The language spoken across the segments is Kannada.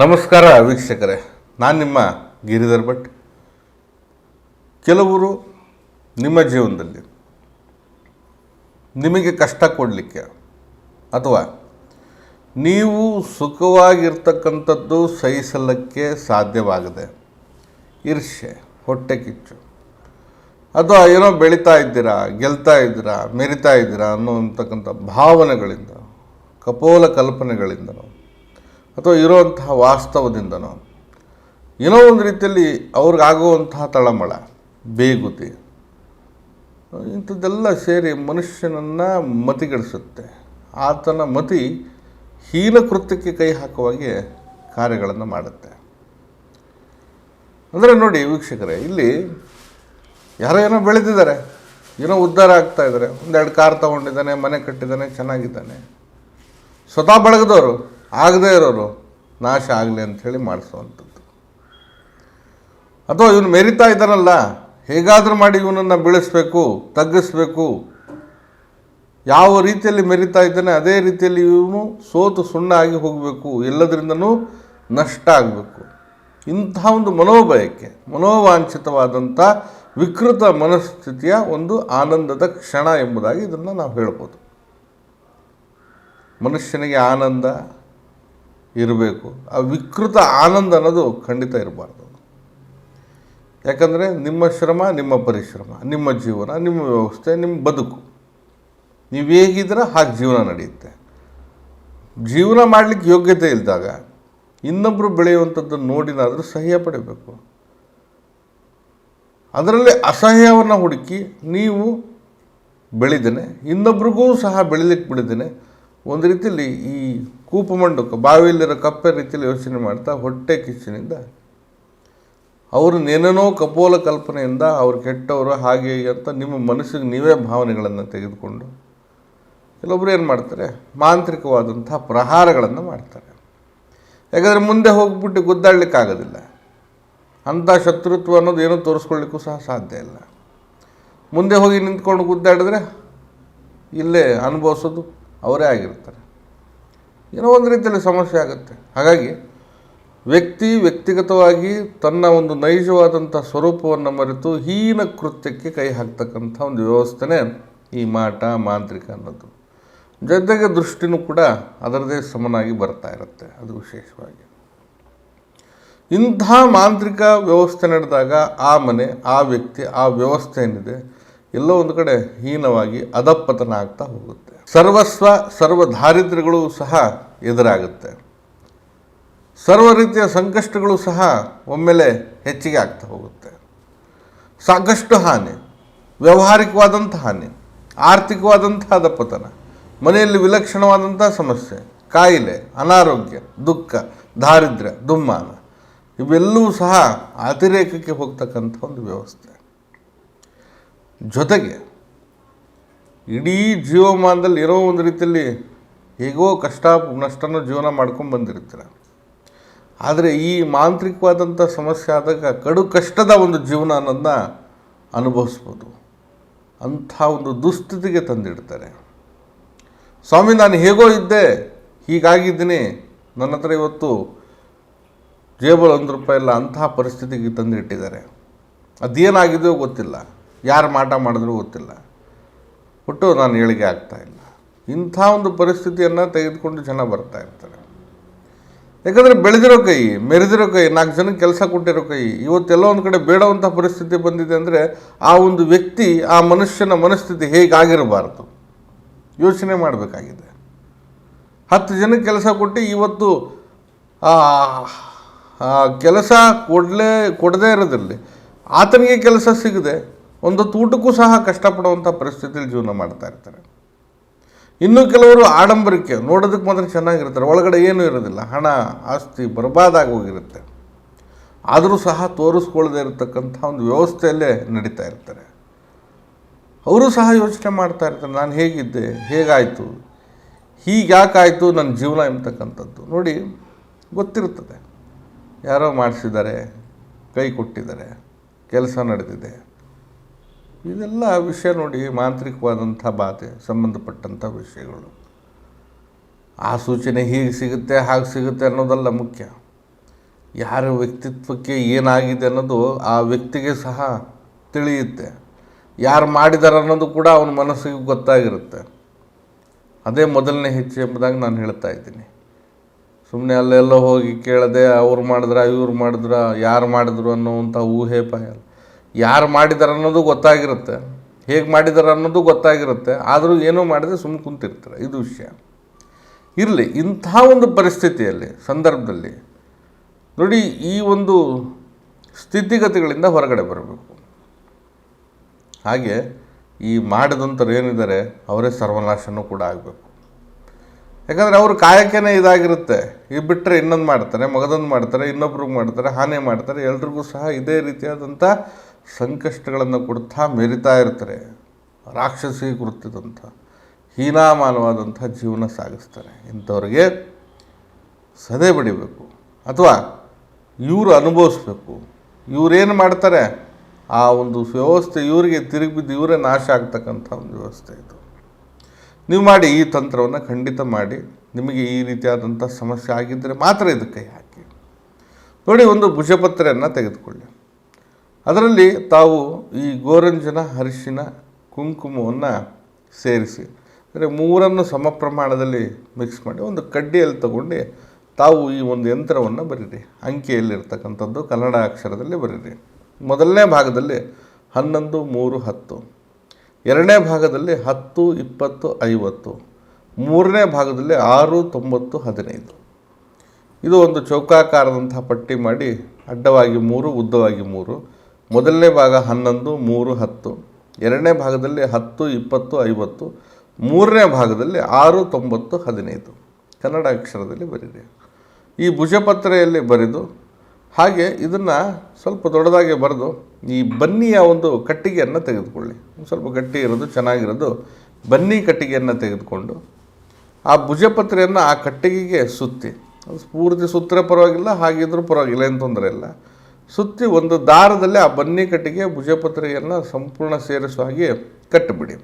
ನಮಸ್ಕಾರ ವೀಕ್ಷಕರೇ, ನಾನು ನಿಮ್ಮ ಗಿರಿಧರ್ ಭಟ್. ಕೆಲವರು ನಿಮ್ಮ ಜೀವನದಲ್ಲಿ ನಿಮಗೆ ಕಷ್ಟ ಕೊಡಲಿಕ್ಕೆ ಅಥವಾ ನೀವು ಸುಖವಾಗಿರ್ತಕ್ಕಂಥದ್ದು ಸಹಿಸಲಿಕ್ಕೆ ಸಾಧ್ಯವಾಗದೆ ಈರ್ಷೆ ಹೊಟ್ಟೆ ಕಿಚ್ಚು. ಅಥವಾ ಏನೋ ಬೆಳೀತಾ ಇದ್ದೀರಾ, ಗೆಲ್ತಾ ಇದ್ದೀರಾ, ಮೆರಿತಾ ಇದ್ದೀರಾ ಅನ್ನುವಂತಕ್ಕಂಥ ಭಾವನೆಗಳಿಂದ, ಕಪೋಲ ಕಲ್ಪನೆಗಳಿಂದನೋ ಅಥವಾ ಇರುವಂತಹ ವಾಸ್ತವದಿಂದನೋ. ಏನೋ ಒಂದು ರೀತಿಯಲ್ಲಿ ಅವ್ರಿಗಾಗುವಂತಹ ತಳಮಳ, ಬೇಗುತಿ. ಇಂಥದ್ದೆಲ್ಲ ಸೇರಿ ಮನುಷ್ಯನನ್ನು ಮತಿಗೆಡಿಸುತ್ತೆ. ಆತನ ಮತಿ ಹೀನ ಕೃತ್ಯಕ್ಕೆ ಕೈ ಹಾಕುವಾಗೆ ಕಾರ್ಯಗಳನ್ನು ಮಾಡುತ್ತೆ. ಅಂದರೆ ನೋಡಿ ವೀಕ್ಷಕರೇ, ಇಲ್ಲಿ ಯಾರೋ ಏನೋ ಬೆಳೆದಿದ್ದಾರೆ. ಏನೋ ಉದ್ಧಾರ ಆಗ್ತಾ ಇದ್ದಾರೆ. ಒಂದೆರಡು ಕಾರ್ ತೊಗೊಂಡಿದ್ದಾನೆ, ಮನೆ ಕಟ್ಟಿದ್ದಾನೆ, ಚೆನ್ನಾಗಿದ್ದಾನೆ. ಸ್ವತಃ ಬೆಳಗದವರು. ಆಗದೇ ಇರೋರು ನಾಶ ಆಗಲಿ ಅಂಥೇಳಿ ಮಾಡಿಸುವಂಥದ್ದು. ಅಥವಾ ಇವನು ಮೆರಿತಾ ಇದ್ದಾರಲ್ಲ ಹೇಗಾದರೂ ಮಾಡಿ ಇವನನ್ನು ಬೆಳೆಸಬೇಕು, ತಗ್ಗಿಸ್ಬೇಕು. ಯಾವ ರೀತಿಯಲ್ಲಿ ಮೆರಿತಾ ಇದ್ದಾನೆ, ಅದೇ ರೀತಿಯಲ್ಲಿ ಇವನು ಸೋತು ಸುಣ್ಣ ಆಗಿ ಹೋಗಬೇಕು, ಎಲ್ಲದರಿಂದನೂ ನಷ್ಟ ಆಗಬೇಕು. ಇಂಥ ಒಂದು ಮನೋಭಯಕ್ಕೆ ಮನೋವಾಂಛಿತವಾದಂಥ ವಿಕೃತ ಮನಸ್ಥಿತಿಯ ಒಂದು ಆನಂದದ ಕ್ಷಣ ಎಂಬುದಾಗಿ ಇದನ್ನು ನಾವು ಹೇಳ್ಬೋದು. ಮನುಷ್ಯನಿಗೆ ಆನಂದ ಇರಬೇಕು. ಆ ವಿಕೃತ ಆನಂದ ಅನ್ನೋದು ಖಂಡಿತ ಇರಬಾರ್ದು. ಯಾಕಂದರೆ ನಿಮ್ಮ ಶ್ರಮ, ನಿಮ್ಮ ಪರಿಶ್ರಮ, ನಿಮ್ಮ ಜೀವನ, ನಿಮ್ಮ ವ್ಯವಸ್ಥೆ, ನಿಮ್ಮ ಬದುಕು. ನೀವು ಹೇಗಿದ್ರೆ ಹಾಗೆ ಜೀವನ ನಡೆಯುತ್ತೆ. ಜೀವನ ಮಾಡಲಿಕ್ಕೆ ಯೋಗ್ಯತೆ ಇಲ್ಲದಾಗ ಇನ್ನೊಬ್ಬರು ಬೆಳೆಯುವಂಥದ್ದನ್ನು ನೋಡಿನಾದರೂ ಸಹ್ಯ ಪಡಿಬೇಕು. ಅದರಲ್ಲಿ ಅಸಹ್ಯವನ್ನು ಹುಡುಕಿ ನೀವು ಬೆಳೆದೇನೆ, ಇನ್ನೊಬ್ರಿಗೂ ಸಹ ಬೆಳಿಲಿಕ್ಕೆ ಬಿಡಿದ್ದೇನೆ ಒಂದು ರೀತಿಯಲ್ಲಿ ಈ ಕೂಪಮಂಡಕ ಬಾವಿಯಲ್ಲಿರೋ ಕಪ್ಪೆ ರೀತಿಯಲ್ಲಿ ಯೋಚನೆ ಮಾಡ್ತಾ ಹೊಟ್ಟೆ ಕಿಚ್ಚಿನಿಂದ ಅವರು ಏನೇನೋ ಕಪೋಲ ಕಲ್ಪನೆಯಿಂದ ಅವ್ರು ಕೆಟ್ಟವರು ಹಾಗೆ ಅಂತ ನಿಮ್ಮ ಮನಸ್ಸಿಗೆ ನೀವೇ ಭಾವನೆಗಳನ್ನು ತೆಗೆದುಕೊಂಡು ಕೆಲವೊಬ್ರು ಏನು ಮಾಡ್ತಾರೆ? ಮಾಂತ್ರಿಕವಾದಂತಹ ಪ್ರಹಾರಗಳನ್ನು ಮಾಡ್ತಾರೆ. ಯಾಕಂದರೆ ಮುಂದೆ ಹೋಗ್ಬಿಟ್ಟು ಗುದ್ದಾಡಲಿಕ್ಕಾಗೋದಿಲ್ಲ. ಅಂಥ ಶತ್ರುತ್ವ ಅನ್ನೋದು ಏನೂ ತೋರಿಸ್ಕೊಳ್ಳಿಕ್ಕೂ ಸಹ ಸಾಧ್ಯ ಇಲ್ಲ. ಮುಂದೆ ಹೋಗಿ ನಿಂತ್ಕೊಂಡು ಗುದ್ದಾಡಿದ್ರೆ ಇಲ್ಲೇ ಅನುಭವಿಸೋದು ಅವರೇ ಆಗಿರ್ತಾರೆ. ಏನೋ ಒಂದು ರೀತಿಯಲ್ಲಿ ಸಮಸ್ಯೆ ಆಗುತ್ತೆ. ಹಾಗಾಗಿ ವ್ಯಕ್ತಿ ವ್ಯಕ್ತಿಗತವಾಗಿ ತನ್ನ ಒಂದು ನೈಜವಾದಂಥ ಸ್ವರೂಪವನ್ನು ಮರೆತು ಹೀನ ಕೃತ್ಯಕ್ಕೆ ಕೈ ಹಾಕ್ತಕ್ಕಂಥ ಒಂದು ವ್ಯವಸ್ಥೆನೇ ಈ ಮಾಟ, ಮಾಂತ್ರಿಕ ಅನ್ನೋದು. ಜೊತೆಗೆ ದೃಷ್ಟಿನೂ ಕೂಡ ಅದರದೇ ಸಮನಾಗಿ ಬರ್ತಾ ಇರುತ್ತೆ, ಅದು ವಿಶೇಷವಾಗಿ. ಇಂಥ ಮಾಂತ್ರಿಕ ವ್ಯವಸ್ಥೆ ನಡೆದಾಗ ಆ ಮನೆ, ಆ ವ್ಯಕ್ತಿ, ಆ ವ್ಯವಸ್ಥೆ ಏನಿದೆ, ಎಲ್ಲೋ ಒಂದು ಕಡೆ ಹೀನವಾಗಿ ಅಧಪ್ಪತನ ಆಗ್ತಾ ಹೋಗುತ್ತೆ. ಸರ್ವಸ್ವ ಸರ್ವ ದಾರಿದ್ರ್ಯಗಳು ಸಹ ಎದುರಾಗುತ್ತೆ. ಸರ್ವ ರೀತಿಯ ಸಂಕಷ್ಟಗಳು ಸಹ ಒಮ್ಮೆಲೆ ಹೆಚ್ಚಿಗೆ ಆಗ್ತಾ ಹೋಗುತ್ತೆ. ಸಾಕಷ್ಟು ಹಾನಿ, ವ್ಯಾವಹಾರಿಕವಾದಂಥ ಹಾನಿ ಆರ್ಥಿಕವಾದಂಥ ದಪ್ಪತನ ಮನೆಯಲ್ಲಿ ವಿಲಕ್ಷಣವಾದಂಥ ಸಮಸ್ಯೆ, ಕಾಯಿಲೆ, ಅನಾರೋಗ್ಯ, ದುಃಖ, ದಾರಿದ್ರ್ಯ, ದುಮ್ಮಾನ, ಇವೆಲ್ಲವೂ ಸಹ ಅತಿರೇಕಕ್ಕೆ ಹೋಗ್ತಕ್ಕಂಥ ಒಂದು ವ್ಯವಸ್ಥೆ. ಜೊತೆಗೆ ಇಡೀ ಜೀವಮಾನದಲ್ಲಿ ಇರೋ ಒಂದು ರೀತಿಯಲ್ಲಿ ಹೇಗೋ ಕಷ್ಟ, ನಷ್ಟನೂ ಜೀವನ ಮಾಡ್ಕೊಂಡು ಬಂದಿರ್ತೀರ. ಆದರೆ ಈ ಮಾಂತ್ರಿಕವಾದಂಥ ಸಮಸ್ಯೆ ಆದಾಗ ಕಡು ಕಷ್ಟದ ಒಂದು ಜೀವನ ಅನ್ನೋದನ್ನ ಅನುಭವಿಸ್ಬೋದು. ಅಂಥ ಒಂದು ದುಸ್ಥಿತಿಗೆ ತಂದಿಡ್ತಾರೆ. ಸ್ವಾಮಿ, ನಾನು ಹೇಗೋ ಇದ್ದೆ, ಹೀಗಾಗಿದ್ದೀನಿ, ನನ್ನ ಹತ್ರ ಇವತ್ತು ಜೇಬಲ್ ಒಂದು ರೂಪಾಯಿ ಇಲ್ಲ ಅಂತಹ ಪರಿಸ್ಥಿತಿಗೆ ತಂದಿಟ್ಟಿದ್ದಾರೆ. ಅದೇನಾಗಿದೆಯೋ ಗೊತ್ತಿಲ್ಲ. ಯಾರು ಮಾಟ ಮಾಡಿದ್ರೂ ಗೊತ್ತಿಲ್ಲ. ಒಟ್ಟು ನಾನು ಏಳಿಗೆ ಆಗ್ತಾ ಇಲ್ಲ. ಇಂಥ ಒಂದು ಪರಿಸ್ಥಿತಿಯನ್ನು ತೆಗೆದುಕೊಂಡು ಜನ ಬರ್ತಾ ಇರ್ತಾರೆ. ಯಾಕಂದರೆ ಬೆಳೆದಿರೋ ಕೈ, ಮೆರೆದಿರೋ ಕೈ, ನಾಲ್ಕು ಜನಕ್ಕೆ ಕೆಲಸ ಕೊಟ್ಟಿರೋ ಕೈ, ಇವತ್ತೆಲ್ಲ ಒಂದು ಕಡೆ ಬೇಡವಂಥ ಪರಿಸ್ಥಿತಿ ಬಂದಿದೆ ಅಂದರೆ ಆ ಒಂದು ವ್ಯಕ್ತಿ, ಆ ಮನುಷ್ಯನ ಮನಸ್ಥಿತಿ ಹೇಗಾಗಿರಬಾರ್ದು? ಯೋಚನೆ ಮಾಡಬೇಕಾಗಿದೆ. ಹತ್ತು ಜನಕ್ಕೆ ಕೆಲಸ ಕೊಟ್ಟು ಇವತ್ತು ಕೆಲಸ ಕೊಡಲೇ, ಕೊಡದೇ ಇರೋದ್ರಲ್ಲಿ ಆತನಿಗೆ ಕೆಲಸ ಸಿಗದೆ ಒಂದು ತೂಟಕ್ಕೂ ಸಹ ಕಷ್ಟಪಡುವಂಥ ಪರಿಸ್ಥಿತಿಯಲ್ಲಿ ಜೀವನ ಮಾಡ್ತಾ ಇರ್ತಾರೆ. ಇನ್ನು ಕೆಲವರು ಆಡಂಬರಿಕೆ, ನೋಡೋದಕ್ಕೆ ಮಾತ್ರ ಚೆನ್ನಾಗಿರ್ತಾರೆ. ಒಳಗಡೆ ಏನೂ ಇರೋದಿಲ್ಲ. ಹಣ, ಆಸ್ತಿ ಬರ್ಬಾದಾಗಿ ಹೋಗಿರುತ್ತೆ. ಆದರೂ ಸಹ ತೋರಿಸ್ಕೊಳ್ಳದೆ ಇರತಕ್ಕಂಥ ಒಂದು ವ್ಯವಸ್ಥೆಯಲ್ಲೇ ನಡೀತಾ ಇರ್ತಾರೆ. ಅವರು ಸಹ ಯೋಚನೆ ಮಾಡ್ತಾ ಇರ್ತಾರೆ, ನಾನು ಹೇಗಿದ್ದೆ? ಹೇಗಾಯಿತು? ಹೀಗ್ಯಾಕಾಯಿತು ನನ್ನ ಜೀವನ? ಎಂಬತಕ್ಕಂಥದ್ದು. ನೋಡಿ, ಗೊತ್ತಿರುತ್ತದೆ. ಯಾರೋ ಮಾಡಿಸಿದ್ದಾರೆ, ಕೈ ಕೊಟ್ಟಿದ್ದಾರೆ, ಕೆಲಸ ನಡೆದಿದೆ. ಇದೆಲ್ಲ ವಿಷಯ ನೋಡಿ ಮಾಂತ್ರಿಕವಾದಂಥ ಬಾಧೆ, ಸಂಬಂಧಪಟ್ಟಂಥ ವಿಷಯಗಳು. ಆ ಸೂಚನೆ ಹೀಗೆ ಸಿಗುತ್ತೆ, ಹಾಗೆ ಸಿಗುತ್ತೆ ಅನ್ನೋದಲ್ಲ ಮುಖ್ಯ. ಯಾರ ವ್ಯಕ್ತಿತ್ವಕ್ಕೆ ಏನಾಗಿದೆ ಅನ್ನೋದು ಆ ವ್ಯಕ್ತಿಗೆ ಸಹ ತಿಳಿಯುತ್ತೆ. ಯಾರು ಮಾಡಿದ್ದಾರೆ ಅನ್ನೋದು ಕೂಡ ಅವನ ಮನಸ್ಸಿಗೆ ಗೊತ್ತಾಗಿರುತ್ತೆ. ಅದೇ ಮೊದಲನೇ ಹೆಚ್ಚು ಎಂಬುದಾಗಿ ನಾನು ಹೇಳ್ತಾ ಇದ್ದೀನಿ. ಸುಮ್ಮನೆ ಅಲ್ಲೆಲ್ಲೋ ಹೋಗಿ ಕೇಳದೆ ಅವ್ರು ಮಾಡಿದ್ರ, ಇವ್ರು ಮಾಡಿದ್ರ, ಯಾರು ಮಾಡಿದ್ರು ಅನ್ನೋವಂಥ ಊಹೆ, ಪಾಯ ಯಾರು ಮಾಡಿದಾರೆ ಅನ್ನೋದು ಗೊತ್ತಾಗಿರುತ್ತೆ. ಹೇಗೆ ಮಾಡಿದಾರೆ ಅನ್ನೋದು ಗೊತ್ತಾಗಿರುತ್ತೆ. ಆದರೂ ಏನೋ ಮಾಡಿದ್ರೆ ಸುಮ್ಮನೆ ಕುಂತಿರ್ತಾರೆ. ಇದು ವಿಷಯ. ಇರಲಿ ಇಂಥ ಒಂದು ಪರಿಸ್ಥಿತಿಯಲ್ಲಿ, ಸಂದರ್ಭದಲ್ಲಿ, ನೋಡಿ, ಈ ಒಂದು ಸ್ಥಿತಿಗತಿಗಳಿಂದ ಹೊರಗಡೆ ಬರಬೇಕು. ಹಾಗೆ, ಈ ಮಾಡಿದಂಥವ್ರು ಏನಿದ್ದಾರೆ, ಅವರೇ ಸರ್ವನಾಶನೂ ಕೂಡ ಆಗಬೇಕು. ಯಾಕಂದರೆ ಅವರು ಕಾಯಕನೇ ಇದಾಗಿರುತ್ತೆ. ಇದು ಬಿಟ್ಟರೆ ಇನ್ನೊಂದು ಮಾಡ್ತಾರೆ, ಮಗದೊಂದು ಮಾಡ್ತಾರೆ, ಇನ್ನೊಬ್ರಿಗೆ ಮಾಡ್ತಾರೆ, ಹಾನಿ ಮಾಡ್ತಾರೆ, ಎಲ್ರಿಗೂ ಸಹ ಇದೇ ರೀತಿಯಾದಂಥ ಸಂಕಷ್ಟಗಳನ್ನು ಕೊಡ್ತಾ ಮೆರಿತಾ ಇರ್ತಾರೆ. ರಾಕ್ಷಸೀಕೃತಿದಂಥ ಹೀನಾಮಾನವಾದಂಥ ಜೀವನ ಸಾಗಿಸ್ತಾರೆ. ಇಂಥವ್ರಿಗೆ ಸದೆ ಬಡಿಬೇಕು. ಅಥವಾ ಇವರು ಅನುಭವಿಸ್ಬೇಕು. ಇವರೇನು ಮಾಡ್ತಾರೆ? ಆ ಒಂದು ವ್ಯವಸ್ಥೆ ಇವರಿಗೆ ತಿರುಗಿ ಬಿದ್ದು ಇವರೇ ನಾಶ ಆಗ್ತಕ್ಕಂಥ ಒಂದು ವ್ಯವಸ್ಥೆ ಇದು. ನೀವು ಮಾಡಿ ಈ ತಂತ್ರವನ್ನು ಖಂಡಿತ ಮಾಡಿ. ನಿಮಗೆ ಈ ರೀತಿಯಾದಂಥ ಸಮಸ್ಯೆ ಆಗಿದ್ದರೆ ಮಾತ್ರ ಇದಕ್ಕೆ ಹಾಕಿ ನೋಡಿ, ಒಂದು ಭುಜಪತ್ರೆಯನ್ನು ತೆಗೆದುಕೊಳ್ಳಿ. ಅದರಲ್ಲಿ ತಾವು ಈ ಗೋರಂಜನ ಅರಿಶಿನ ಕುಂಕುಮವನ್ನು ಸೇರಿಸಿ, ಅಂದರೆ ಮೂರನ್ನು ಸಮ ಪ್ರಮಾಣದಲ್ಲಿ ಮಿಕ್ಸ್ ಮಾಡಿ ಒಂದು ಕಡ್ಡಿಯಲ್ಲಿ ತಗೊಂಡು ತಾವು ಈ ಒಂದು ಯಂತ್ರವನ್ನು ಬರೀರಿ. ಅಂಕಿಯಲ್ಲಿರ್ತಕ್ಕಂಥದ್ದು ಕನ್ನಡ ಅಕ್ಷರದಲ್ಲಿ ಬರೀರಿ. ಮೊದಲನೇ ಭಾಗದಲ್ಲಿ ಹನ್ನೊಂದು, ಮೂರು, ಹತ್ತು. ಎರಡನೇ ಭಾಗದಲ್ಲಿ ಹತ್ತು, ಇಪ್ಪತ್ತು, ಐವತ್ತು. ಮೂರನೇ ಭಾಗದಲ್ಲಿ ಆರು, ತೊಂಬತ್ತು, ಹದಿನೈದು. ಇದು ಒಂದು ಚೌಕಾಕಾರದಂತಹ ಪಟ್ಟಿ ಮಾಡಿ ಅಡ್ಡವಾಗಿ ಮೂರು, ಉದ್ದವಾಗಿ ಮೂರು. ಮೊದಲನೇ ಭಾಗ ಹನ್ನೊಂದು, ಮೂರು, ಹತ್ತು. ಎರಡನೇ ಭಾಗದಲ್ಲಿ ಹತ್ತು, ಇಪ್ಪತ್ತು, ಐವತ್ತು. ಮೂರನೇ ಭಾಗದಲ್ಲಿ ಆರು, ತೊಂಬತ್ತು, ಹದಿನೈದು. ಕನ್ನಡ ಅಕ್ಷರದಲ್ಲಿ ಬರೀರಿ. ಈ ಭುಜಪತ್ರೆಯಲ್ಲಿ ಬರೆದು, ಹಾಗೆ ಇದನ್ನು ಸ್ವಲ್ಪ ದೊಡ್ಡದಾಗಿ ಬರೆದು, ಈ ಬನ್ನಿಯ ಒಂದು ಕಟ್ಟಿಗೆಯನ್ನು ತೆಗೆದುಕೊಳ್ಳಿ. ಸ್ವಲ್ಪ ಗಟ್ಟಿ ಇರೋದು, ಚೆನ್ನಾಗಿರೋದು, ಬನ್ನಿ ಕಟ್ಟಿಗೆಯನ್ನು ತೆಗೆದುಕೊಂಡು, ಆ ಭುಜಪತ್ರೆಯನ್ನು ಆ ಕಟ್ಟಿಗೆಗೆ ಸುತ್ತಿ. ಅದು ಪೂರ್ತಿ ಸುತ್ತರೆ ಪರವಾಗಿಲ್ಲ, ಹಾಗಿದ್ರೂ ಪರವಾಗಿಲ್ಲ, ಏನು ತೊಂದರೆ ಇಲ್ಲ. ಸುತ್ತಿ ಒಂದು ದಾರದಲ್ಲಿ ಆ ಬನ್ನಿ ಕಟ್ಟಿಗೆ ಭುಜಪತ್ರೆಯನ್ನು ಸಂಪೂರ್ಣ ಸೇರಿಸುವ ಹಾಗೆ ಕಟ್ಟಿಬಿಡಿ.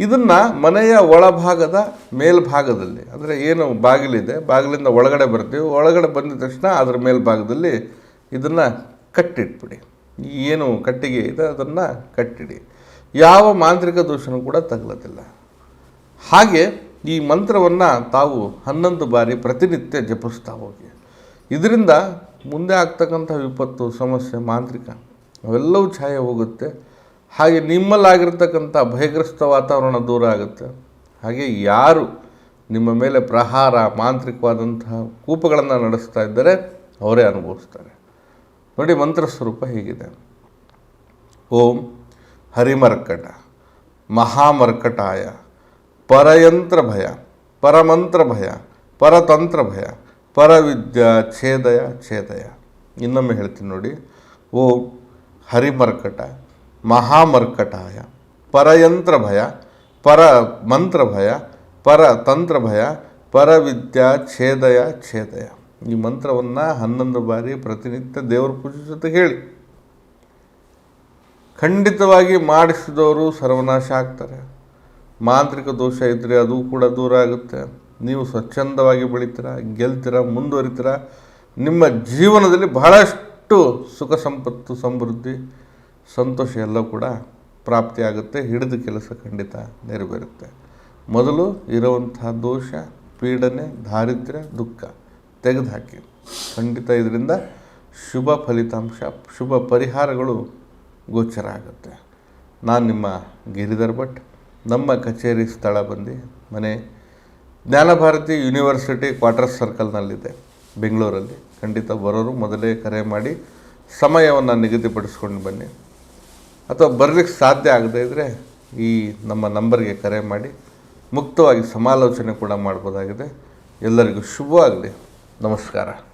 ಇದನ್ನು ಮನೆಯ ಒಳಭಾಗದ ಮೇಲ್ಭಾಗದಲ್ಲಿ, ಅಂದರೆ ಏನು ಬಾಗಿಲಿದೆ, ಬಾಗಿಲಿಂದ ಒಳಗಡೆ ಬರ್ತೀವಿ ಒಳಗಡೆ ಬಂದ ತಕ್ಷಣ ಅದರ ಮೇಲ್ಭಾಗದಲ್ಲಿ ಇದನ್ನು ಕಟ್ಟಿಟ್ಬಿಡಿ. ಏನು ಕಟ್ಟಿಗೆ ಇದೆ ಅದನ್ನು ಕಟ್ಟಿಡಿ. ಯಾವ ಮಾಂತ್ರಿಕ ದೋಷನೂ ಕೂಡ ತಗಲದಿಲ್ಲ. ಹಾಗೆ ಈ ಮಂತ್ರವನ್ನು ತಾವು ಹನ್ನೊಂದು ಬಾರಿ ಪ್ರತಿನಿತ್ಯ ಜಪಿಸ್ತಾ ಹೋಗಿ. ಇದರಿಂದ ಮುಂದೆ ಆಗ್ತಕ್ಕಂಥ ವಿಪತ್ತು, ಸಮಸ್ಯೆ, ಮಾಂತ್ರಿಕ, ಅವೆಲ್ಲವೂ ಛಾಯೆ ಹೋಗುತ್ತೆ. ಹಾಗೆ ನಿಮ್ಮಲ್ಲಾಗಿರ್ತಕ್ಕಂಥ ಭಯಗ್ರಸ್ತ ವಾತಾವರಣ ದೂರ ಆಗುತ್ತೆ. ಹಾಗೆ ಯಾರು ನಿಮ್ಮ ಮೇಲೆ ಪ್ರಹಾರ, ಮಾಂತ್ರಿಕವಾದಂತಹ ಕೂಪಗಳನ್ನು ನಡೆಸ್ತಾ ಇದ್ದರೆ ಅವರೇ ಅನುಭವಿಸ್ತಾರೆ. ನೋಡಿ, ಮಂತ್ರ ಸ್ವರೂಪ ಹೀಗಿದೆ. ಓಂ ಹರಿಮರ್ಕಟ, ಮಹಾಮರ್ಕಟಾಯ, ಪರಯಂತ್ರ ಭಯ, ಪರಮಂತ್ರ ಭಯ, ಪರತಂತ್ರ ಭಯ. ಪರವಿದ್ಯಾ ಛೇದಯ ಛೇದಯ. ಇನ್ನೊಮ್ಮೆ ಹೇಳ್ತೀನಿ ನೋಡಿ. ಓ ಹರಿಮರ್ಕಟ, ಮಹಾಮರ್ಕಟಾಯ ಪರಯಂತ್ರ ಭಯ ಪರ ಮಂತ್ರ ಭಯ ಪರ ತಂತ್ರ ಭಯ ಪರವಿದ್ಯಾ ಛೇದಯ ಛೇದಯ. ಈ ಮಂತ್ರವನ್ನು ಹನ್ನೊಂದು ಬಾರಿ ಪ್ರತಿನಿತ್ಯ ದೇವರ ಪೂಜೆ ಜೊತೆ ಹೇಳಿ. ಖಂಡಿತವಾಗಿ ಮಾಡಿಸಿದವರು ಸರ್ವನಾಶ ಆಗ್ತಾರೆ. ಮಾಂತ್ರಿಕ ದೋಷ ಇದ್ದರೆ ಅದು ಕೂಡ ದೂರ ಆಗುತ್ತೆ. ನೀವು ಸ್ವಚ್ಛಂದವಾಗಿ ಬೆಳಿತೀರ, ಗೆಲ್ತೀರ, ಮುಂದುವರಿತೀರ, ನಿಮ್ಮ ಜೀವನದಲ್ಲಿ ಬಹಳಷ್ಟು ಸುಖ ಸಂಪತ್ತು ಸಮೃದ್ಧಿ, ಸಂತೋಷ ಎಲ್ಲ ಕೂಡ ಪ್ರಾಪ್ತಿಯಾಗುತ್ತೆ, ಹಿಡಿದ ಕೆಲಸ ಖಂಡಿತ ನೆರವೇರುತ್ತೆ. ಮೊದಲು ಇರುವಂತಹ ದೋಷ, ಪೀಡನೆ, ದಾರಿದ್ರ್ಯ, ದುಃಖ ತೆಗೆದುಹಾಕಿ. ಖಂಡಿತ ಇದರಿಂದ ಶುಭ ಫಲಿತಾಂಶ, ಶುಭ ಪರಿಹಾರಗಳು ಗೋಚರ ಆಗುತ್ತೆ. ನಾನು ನಿಮ್ಮ ಗಿರಿಧರ್ ಭಟ್. ನಮ್ಮ ಕಚೇರಿ ಸ್ಥಳ ಬಂದು ಮನೆ ಜ್ಞಾನಭಾರತಿ ಯೂನಿವರ್ಸಿಟಿ ಕ್ವಾರ್ಟರ್ ಸರ್ಕಲ್ನಲ್ಲಿದೆ. ಬೆಂಗಳೂರಲ್ಲಿ. ಖಂಡಿತ ಬರೋರು ಮೊದಲೇ ಕರೆ ಮಾಡಿ ಸಮಯವನ್ನು ನಿಗದಿಪಡಿಸ್ಕೊಂಡು ಬನ್ನಿ. ಅಥವಾ ಬರಲಿಕ್ಕೆ ಸಾಧ್ಯ ಆಗದೇ ಇದ್ದರೆ ಈ ನಮ್ಮ ನಂಬರ್ಗೆ ಕರೆ ಮಾಡಿ ಮುಕ್ತವಾಗಿ ಸಮಾಲೋಚನೆ ಕೂಡ ಮಾಡ್ಬೋದಾಗಿದೆ. ಎಲ್ಲರಿಗೂ ಶುಭವಾಗಲಿ. ನಮಸ್ಕಾರ.